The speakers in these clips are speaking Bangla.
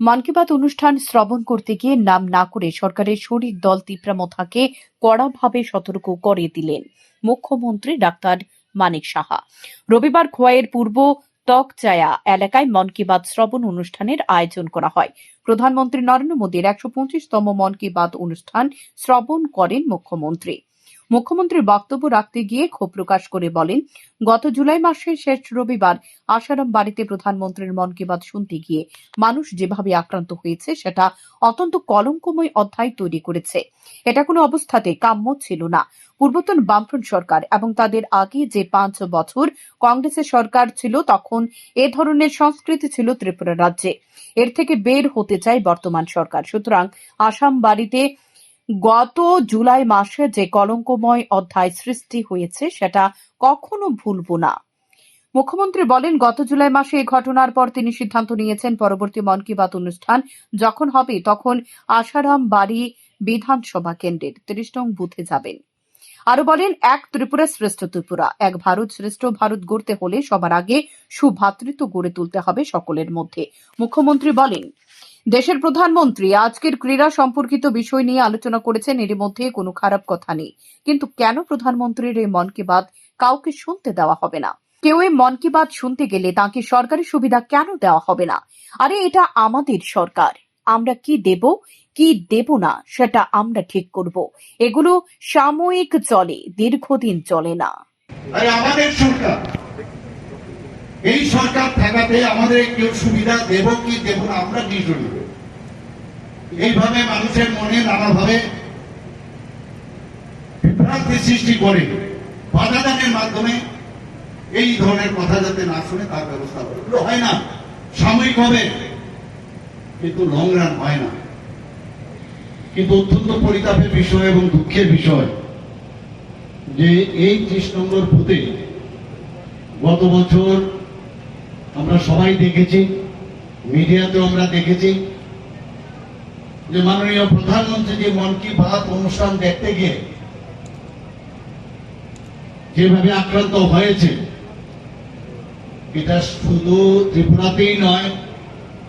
মন কি বাত অনুষ্ঠান শ্রবণ করতে গিয়ে নাম না করে সরকারের শরিক দল তিপ্রামথাকে কড়াভাবে সতর্ক করে দিলেন মুখ্যমন্ত্রী ডাক্তার মানিক সাহা। রবিবার খোয়াইয়ের পূর্ব তকচায়া এলাকায় মন কি বাত শ্রবণ অনুষ্ঠানের আয়োজন করা হয়। প্রধানমন্ত্রী নরেন্দ্র মোদীর একশো পঁচিশতম মন কি বাত অনুষ্ঠান শ্রবণ করেন মুখ্যমন্ত্রী। মুখ্যমন্ত্রীর বক্তব্য রাখতে গিয়ে ক্ষোভ প্রকাশ করে বলেন, গত জুলাই মাসের শেষ রবিবার আসারাম বাড়িতে প্রধানমন্ত্রীর মন কি বাত শুনতে গিয়ে মানুষ যেভাবে আক্রান্ত হয়েছে, সেটা অত্যন্ত কলঙ্কময় অধ্যায় তৈরি করেছে। এটা কোনো অবস্থাতে কাম্য ছিল না। পূর্বতন বামফ্রন্ট সরকার এবং তাদের আগে যে পাঁচ বছর কংগ্রেসের সরকার ছিল, তখন এ ধরনের সংস্কৃতি ছিল ত্রিপুরা রাজ্যে। এর থেকে বের হতে চায় বর্তমান সরকার। সুতরাং আসাম বাড়িতে গত জুলাই মাসে যে কলঙ্কময় অধ্যায় সৃষ্টি হয়েছে, সেটা কখনো ভুলব না। মুখ্যমন্ত্রী বলেন, গত জুলাই মাসে এই ঘটনার পর তিনি সিদ্ধান্ত নিয়েছেন, পরবর্তী মন কি বাত অনুষ্ঠান যখন হবে, তখন আশারাম বাড়ি বিধানসভা কেন্দ্রের ত্রিশ নং বুথে যাবেন। আরও বলেন, এক ত্রিপুরা শ্রেষ্ঠ ত্রিপুরা, এক ভারত শ্রেষ্ঠ ভারত গড়তে হলে সবার আগে সুভ্রাতৃত্ব গড়ে তুলতে হবে সকলের মধ্যে। মুখ্যমন্ত্রী বলেন দেশের প্রধানমন্ত্রী আজকের ক্রীড়া সম্পর্কিত বিষয় নিয়ে আলোচনা করেছেন এর মধ্যে কোনো খারাপ কথা নেই। কিন্তু কেন প্রধানমন্ত্রীর এই মন কি বাত কাউকে শুনতে দেওয়া হবে না? কেউ এই মন কি বাত শুনতে গেলে তাকে সরকারি সুবিধা কেন দেওয়া হবে না? আরে, এটা আমাদের সরকার। আমরা কি দেব কি দেব না, সেটা আমরা ঠিক করব। এগুলো সাময়িক চলে, দীর্ঘদিন চলে না। আমাদের সরকার। এই সরকার থাকাতে আমাদের কেউ সুবিধা দেব কি দেব না, আমরা কি শুনি এইভাবে মানুষের মনে নানাভাবে বিভ্রান্তি সৃষ্টি করে বাধাদানের মাধ্যমে এই ধরনের কথা যাতে না শুনে তার ব্যবস্থা করে। হয় না, সাময়িক হবে, কিন্তু লং রান হয় না। কিন্তু অত্যন্ত পরিতাপের বিষয় এবং দুঃখের বিষয় যে এই ত্রিশ নম্বর বুথে গত বছর আমরা সবাই দেখেছি, মিডিয়াতেও আমরা দেখেছি যে মাননীয় প্রধানমন্ত্রী যে মন কি বাত অনুষ্ঠান দেখতে গিয়ে যেভাবে আক্রান্ত হয়েছে, এটা শুধু ত্রিপুরাতেই নয়,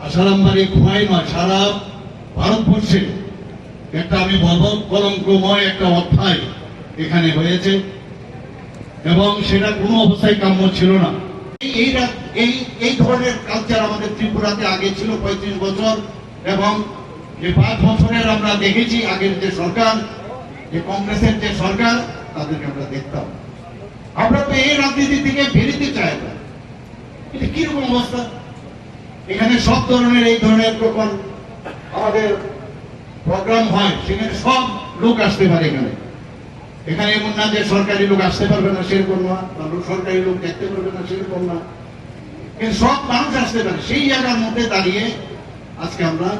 আসারামবাড়ি খোয়াই নয়, সারা ভারতবর্ষে একটা আমি বলব, কলঙ্কময় একটা অধ্যায় এখানে হয়েছে এবং সেটা কোনো অবস্থায় কাম্য ছিল না। এই এই এই ধরনের কালচার আমাদের ত্রিপুরাতে আগে ছিল পঁয়ত্রিশ বছর এবং যে পাঁচ বছরের আমরা দেখেছি আগের যে সরকার, যে কংগ্রেসের যে সরকার, তাদেরকে আমরা দেখতাম। আমরা তো এই রাজনীতি থেকে বেরোতে চাই না। এটা কীরকম অবস্থা? এখানে সব ধরনের, এই ধরনের যখন আমাদের প্রোগ্রাম হয়, সেখানে সব লোক আসতে পারে এখানে। এখানে এমন না যে সরকারি লোক আসতে পারবে না, সেরকম না। সরকারি লোক দেখতে পারবে না, সেরকম না। কিন্তু সব মানুষ আসতে পারে। সেই জায়গার মধ্যে দাঁড়িয়ে আজকে আমরা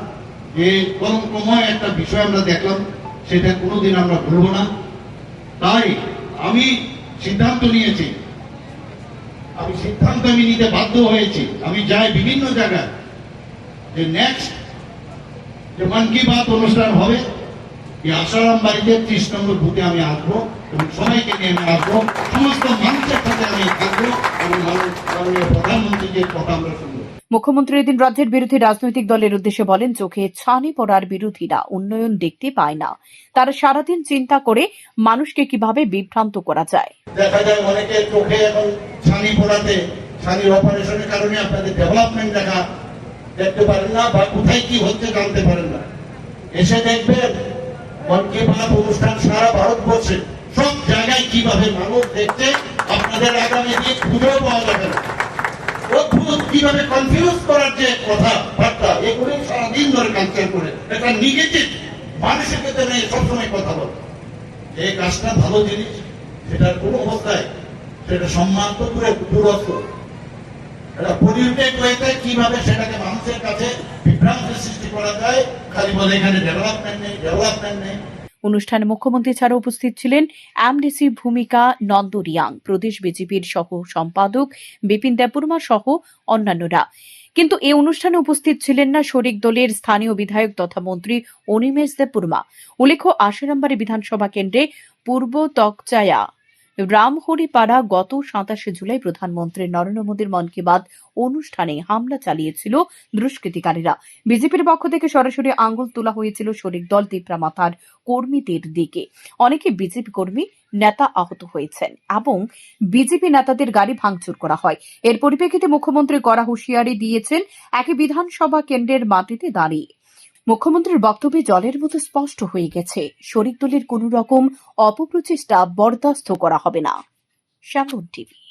যে কলঙ্কময় একটা বিষয় আমরা দেখলাম, সেটা কোনোদিন আমরা ভুলবো না। তাই আমি সিদ্ধান্ত নিয়েছি, আমি সিদ্ধান্ত আমি নিতে বাধ্য হয়েছি। আমি যাই বিভিন্ন জায়গায় যে নেক্সট যে মন কি বাত অনুষ্ঠান হবে এই আসারাম বাড়িতে ত্রিশ নম্বর বুথে আমি আসব এবং সবাইকে নিয়ে আমি আসব। সমস্ত মানুষের সাথে আমি থাকব এবং প্রধানমন্ত্রীর কথা আমরা শুনব। মুখ্যমন্ত্রী এদিন রাজ্যের বিরোধী রাজনৈতিক দলের উদ্দেশ্যে বলেন চোখে ছানি পড়ার বিরোধীরা উন্নয়ন দেখতে পায় না। তারা সারাদিন চিন্তা করে মানুষকে কীভাবে বিভ্রান্ত করা যায়। দেখা যায় অনেকের চোখে এখন ছানি পড়াতে ছানির অপারেশনের কারণে আপনাদের ডেভেলপমেন্ট দেখা দেখতে পারেন না বা কোথায় কি হচ্ছে জানতে পারেন না। এসে দেখবেন অনুষ্ঠান সারা ভারতবর্ষে। সব জায়গায় কীভাবে মানুষ দেখছে, আপনাদের আগামী দিন খুঁজেও পাওয়া যাবে অদ্ভুত কীভাবে কনফিউজ করার যে কথা, বার্তা, এগুলি সারাদিন ধরে কালচার করে। এটা নেগেটিভ মানুষের ভেতরে সবসময় কথা বলে। এই কাজটা ভালো জিনিস, সেটার কোন অবস্থায়, সেটা সম্মান তো দূরে অনুষ্ঠানে মুখ্যমন্ত্রী ছাড়া উপস্থিত ছিলেন এমডিসি ভূমিকা নন্দরিয়াং প্রদেশ বিজেপির সহ সম্পাদক বিপিন দেববর্মা সহ অন্যান্যরা। কিন্তু এই অনুষ্ঠানে উপস্থিত ছিলেন না শরিক দলের স্থানীয় বিধায়ক তথা মন্ত্রী অনিমেষ দেববর্মা। উল্লেখ্য, আশারামবাড়ি বিধানসভা কেন্দ্রে পূর্ব তকচায়া রামহরিপাড়া গত সাতাশে জুলাই প্রধানমন্ত্রী নরেন্দ্র মোদীর মন কি বাত অনুষ্ঠানে হামলা চালিয়েছিল দুষ্কৃতিকারীরা। বিজেপির পক্ষ থেকে সরাসরি আঙ্গুল তোলা হয়েছিল শরিক দল তিপ্রামাথার কর্মীদের দিকে। অনেকে বিজেপি কর্মী নেতা আহত হয়েছেন এবং বিজেপি নেতাদের গাড়ি ভাঙচুর করা হয়। এর পরিপ্রেক্ষিতে মুখ্যমন্ত্রী কড়া হুঁশিয়ারি দিয়েছেন একই বিধানসভা কেন্দ্রের মাটিতে দাঁড়িয়ে। মুখ্যমন্ত্রীর বক্তব্যে জলের মতো স্পষ্ট হয়ে গেছে। শরিক দলের কোন রকম অপপ্রচেষ্টা বরদাস্ত করা হবে না। শ্যামন টিভি।